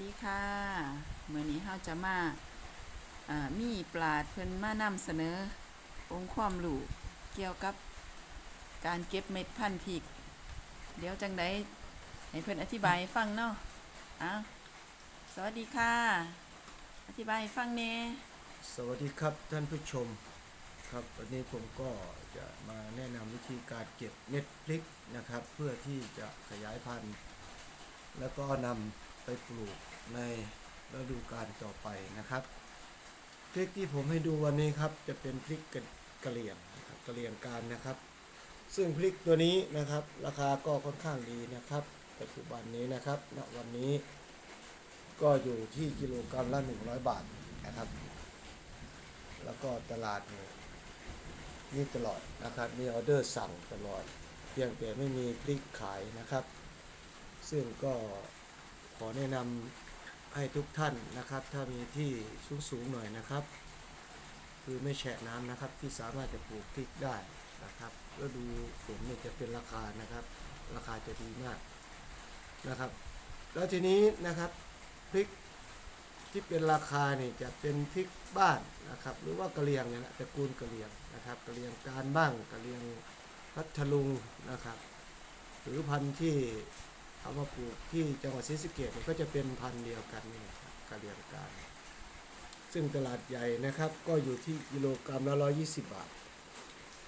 ดีค่ะเมื่อนี้เราจะมามีปลาดเพิ่นมานำเสนอ องค์ความรู้เกี่ยวกับการเก็บเม็ดพันธุ์พริก เดี๋ยวจังไดให้เพิ่นอธิบายฟังเนาะอ้าวสวัสดีค่ะ อธิบายฟังแหน่สวัสดีครับท่านผู้ชมครับวันนี้ผมก็จะมาแนะนำวิธีการเก็บเม็ดพริกนะครับ เพื่อที่จะขยายพันธุ์ แล้วก็นำ ไปปลูกในฤดูกาลต่อไปนะครับพริกที่ผมให้ดูวันนี้ครับ จะเป็นพริกกะกะเหรี่ยงนะครับกะเหรี่ยงการนะครับ ซึ่งพริกตัวนี้นะครับ ราคาก็ค่อนข้างดีนะครับ ปัจจุบันนี้นะครับณวันนี้ก็อยู่ที่กิโลกรัมละ 100 บาทนะครับ แล้วก็ตลาดนี่นี่ตลอดนะครับ มีออเดอร์สั่งตลอด เพียงแต่ไม่มีพริกขายนะครับ ซึ่งก็ อแนะนำให้ทุกท่านนะครับ ถ้ามีที่สูงๆหน่อยนะครับ คือไม่แฉะน้ำนะครับที่สามารถจะปลูกพริกได้นะครับก็ดูฝนเนี่ยจะเป็นราคานะครับ ราคาจะดีมากนะครับ แล้วทีนี้นะครับพริกที่เป็นราคาเนี่ยจะเป็นพริกบ้านนะครับ หรือว่ากะเหรี่ยงเนี่ยนะตระกูลกะเหรี่ยงนะครับกะเหรี่ยงการบ้างกะเหรี่ยงพัทลุงนะครับ หรือพันธุ์ที่ เอามาปลูกที่จังหวัดศรีสะเกษเนี่ยก็จะเป็นพันธุ์เดียวกันนี่นะครับกะเหรี่ยงการซึ่งตลาดใหญ่นะครับก็อยู่ที่กิโลกรัมละ120บาท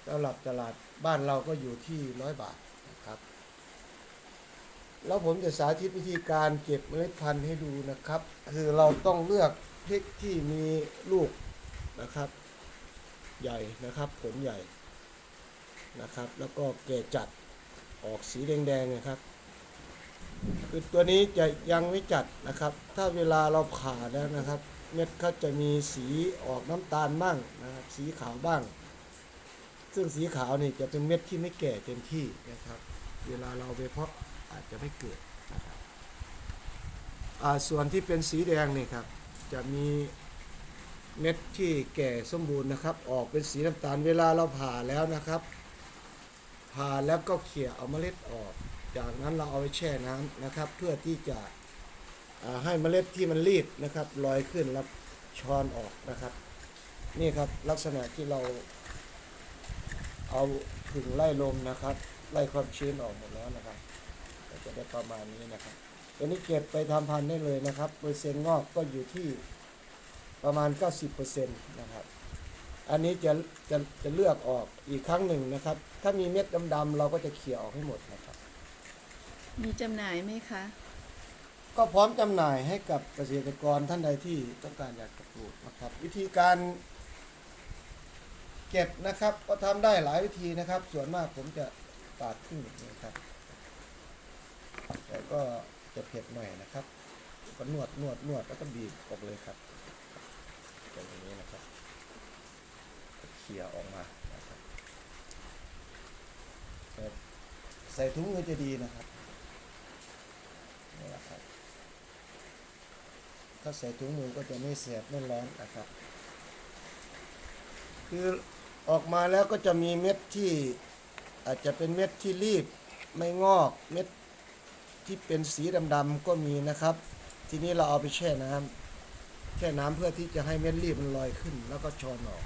สำหรับตลาดบ้านเราก็อยู่ที่100บาทนะครับ แล้วผมจะสาธิตวิธีการเก็บเมล็ดพันธุ์ให้ดูนะครับ คือเราต้องเลือกพริกที่มีลูกนะครับ ใหญ่นะครับผลใหญ่นะครับ แล้วก็แก่จัดออกสีแดงๆนะครับ คือตัวนี้จะยังไม่จัดนะครับ ถ้าเวลาเราผ่าแล้วนะครับ เม็ดเขาจะมีสีออกน้ำตาลบ้างนะครับสีขาวบ้าง ซึ่งสีขาวนี่จะเป็นเม็ดที่ไม่แก่เต็มที่นะครับ เวลาเราเอาไปเพาะอาจจะไม่เกิดนะครับส่วนที่เป็นสีแดงนี่ครับจะมีเม็ดที่แก่สมบูรณ์นะครับ ออกเป็นสีน้ำตาลเวลาเราผ่าแล้วนะครับ ผ่าแล้วก็เขี่ยเอาเมล็ดออก จากนั้นเราเอาไปแช่น้ำนะครับ เพื่อที่จะให้เมล็ดที่มันรีบนะครับลอยขึ้นแล้วช้อนออกนะครับ นี่ครับลักษณะที่เราเอาถึงไล่ลมนะครับ ไล่ความชื้นออกหมดแล้วนะครับก็จะได้ประมาณนี้นะครับตัวนี้เก็บไปทำพันธุ์ได้เลยนะครับ เปอร์เซ็นต์งอกก็อยู่ที่ประมาณ 90%นะครับ อันนี้จะจะจะเลือกออกอีกครั้งหนึ่งนะครับ ถ้ามีเม็ดดำๆเราก็จะเขี่ยออกให้หมดนะครับ มีจำหน่ายไหมคะ ก็พร้อมจำหน่ายให้กับเกษตรกรท่านใดที่ต้องการอยากจะปลูกนะครับ วิธีการเก็บนะครับ ก็ทำได้หลายวิธีนะครับ ส่วนมากผมจะปาดครึ่งนะครับ แต่ก็จะเผ็ดหน่อยนะครับก็นวดนวดนวดแล้วก็บีบออกเลยครับเป็นอย่างนี้นะครับเขี่ยออกมานะครับใส่ถุงมือจะดีนะครับ นะครับ ถ้าใส่ถุงมือก็จะไม่แสบไม่ร้อนนะครับ คือออกมาแล้วก็จะมีเม็ดที่อาจจะเป็นเม็ดที่รีบไม่งอกเม็ดที่เป็นสีดำๆก็มีนะครับ ทีนี้เราเอาไปแช่น้ำแช่น้ำเพื่อที่จะให้เม็ดรีบมันลอยขึ้น แล้วก็ช้อนออก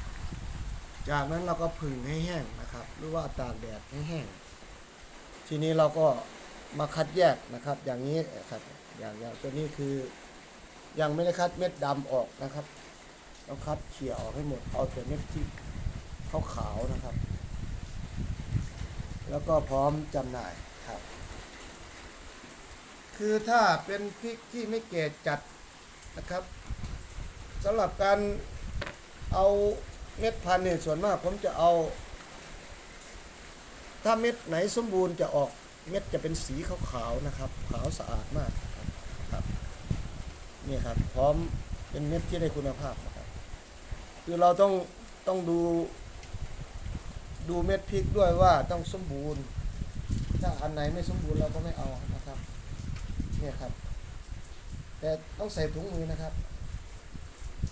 จากนั้นเราก็ผึ่งให้แห้งนะครับ หรือว่าตากแดดให้แห้ง ทีนี้เราก็ มาคัดแยกนะครับ อย่างนี้ครับอย่างอย่างตัวนี้คือยังไม่ได้คัดเม็ดดำออกนะครับเราคัดเขี่ยออกให้หมดเอาแต่เม็ดที่ขาวๆนะครับ แล้วก็พร้อมจำหน่ายครับ คือถ้าเป็นพริกที่ไม่แก่จัดนะครับสำหรับการเอาเม็ดพันธุ์เนี่ยส่วนมากผมจะเอา ถ้าเม็ดไหนสมบูรณ์จะออก เม็ดจะเป็นสีขาวๆนะครับ ขาวสะอาดมากครับครับนี่ครับ พร้อมเป็นเม็ดที่ได้คุณภาพนะครับ คือเราต้องต้องดู ดูเม็ดพริกด้วยว่าต้องสมบูรณ์ ถ้าอันไหนไม่สมบูรณ์เราก็ไม่เอานะครับเนี่ยครับ แต่ต้องใส่ถุงมือนะครับ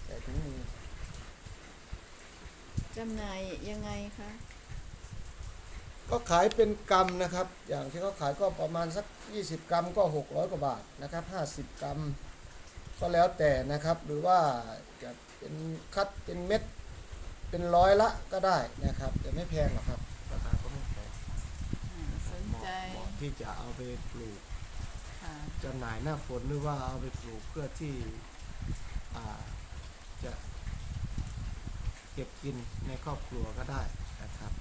ใส่ถุงมือจำหน่ายยังไงคะ ก็ขายเป็นกรัมนะครับ อย่างที่เขาขายก็ประมาณสัก 20 กรัมก็ 600 กว่าบาทนะครับ 50 กรัม ก็แล้วแต่นะครับ หรือว่าจะเป็นคัดเป็นเม็ดเป็นร้อยละก็ได้นะครับ แต่ไม่แพงหรอกครับราคาก็ไม่แพงอ่าสนเหมาะใจเหมาะที่จะเอาไปปลูกค่ะ จำหน่ายหน้าฝนหรือว่าเอาไปปลูกเพื่อที่อ่าจะเก็บกินในครอบครัวก็ได้นะครับ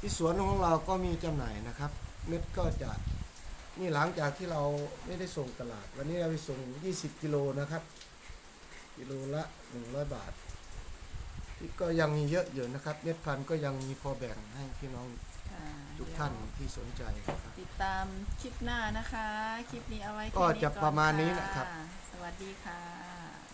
ที่สวนของเราก็มีจำหน่ายนะครับ เม็ดก็จะนี่หลังจากที่เราไม่ได้ส่งตลาด วันนี้เราไปส่ง 20 กิโลนะครับ กิโลละ 100 บาทที่ก็ยังมีเยอะอยู่นะครับ เม็ดพันธุ์ก็ยังมีพอแบ่งให้พี่น้องค่ะทุกเดี๋ยวท่านที่สนใจนะครับ ติดตามคลิปหน้านะคะ คลิปนี้เอาไว้แค่ก็นี้จะอนประมาณนี้นะครับ สวัสดีค่ะ